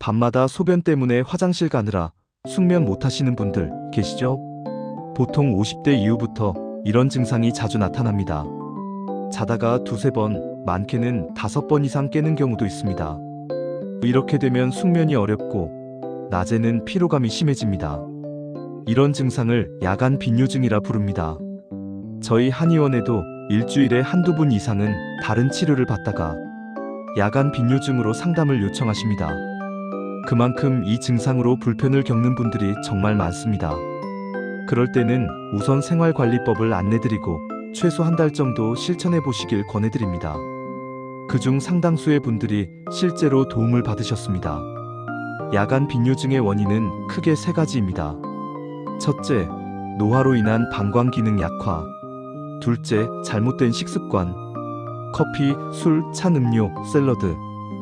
밤마다 소변 때문에 화장실 가느라 숙면 못 하시는 분들 계시죠? 보통 50대 이후부터 이런 증상이 자주 나타납니다. 자다가 두세 번, 많게는 다섯 번 이상 깨는 경우도 있습니다. 이렇게 되면 숙면이 어렵고 낮에는 피로감이 심해집니다. 이런 증상을 야간 빈뇨증이라 부릅니다. 저희 한의원에도 일주일에 한두 분 이상은 다른 치료를 받다가 야간 빈뇨증으로 상담을 요청하십니다. 그만큼 이 증상으로 불편을 겪는 분들이 정말 많습니다. 그럴 때는 우선 생활관리법을 안내드리고 최소 한 달 정도 실천해 보시길 권해드립니다. 그중 상당수의 분들이 실제로 도움을 받으셨습니다. 야간 빈뇨증의 원인은 크게 세 가지입니다. 첫째, 노화로 인한 방광 기능 약화. 둘째, 잘못된 식습관. 커피, 술, 찬 음료, 샐러드,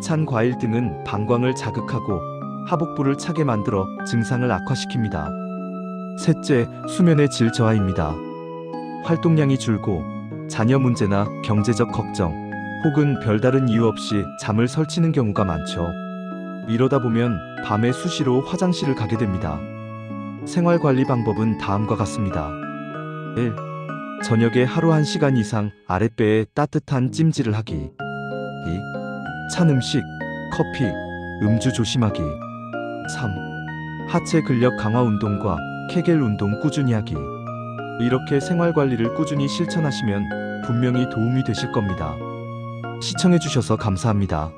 찬 과일 등은 방광을 자극하고 하복부를 차게 만들어 증상을 악화시킵니다. 셋째, 수면의 질 저하입니다. 활동량이 줄고 자녀 문제나 경제적 걱정 혹은 별다른 이유 없이 잠을 설치는 경우가 많죠. 이러다 보면 밤에 수시로 화장실을 가게 됩니다. 생활 관리 방법은 다음과 같습니다. 1. 저녁에 하루 1시간 이상 아랫배에 따뜻한 찜질을 하기. 2. 찬 음식, 커피, 음주 조심하기. 3. 하체 근력 강화 운동과 케겔 운동 꾸준히 하기. 이렇게 생활 관리를 꾸준히 실천하시면 분명히 도움이 되실 겁니다. 시청해주셔서 감사합니다.